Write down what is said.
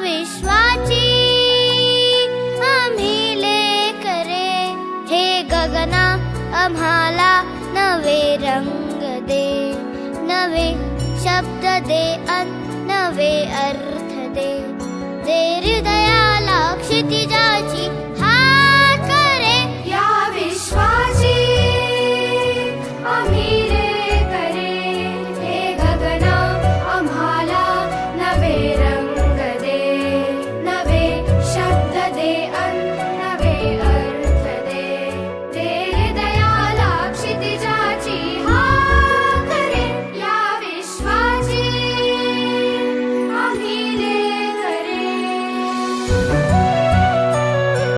विश्वाची आम्ही लेकरे. हे गगना, आम्हाला नवे रंग दे. नवे शब्द दे अन नवे अर्थ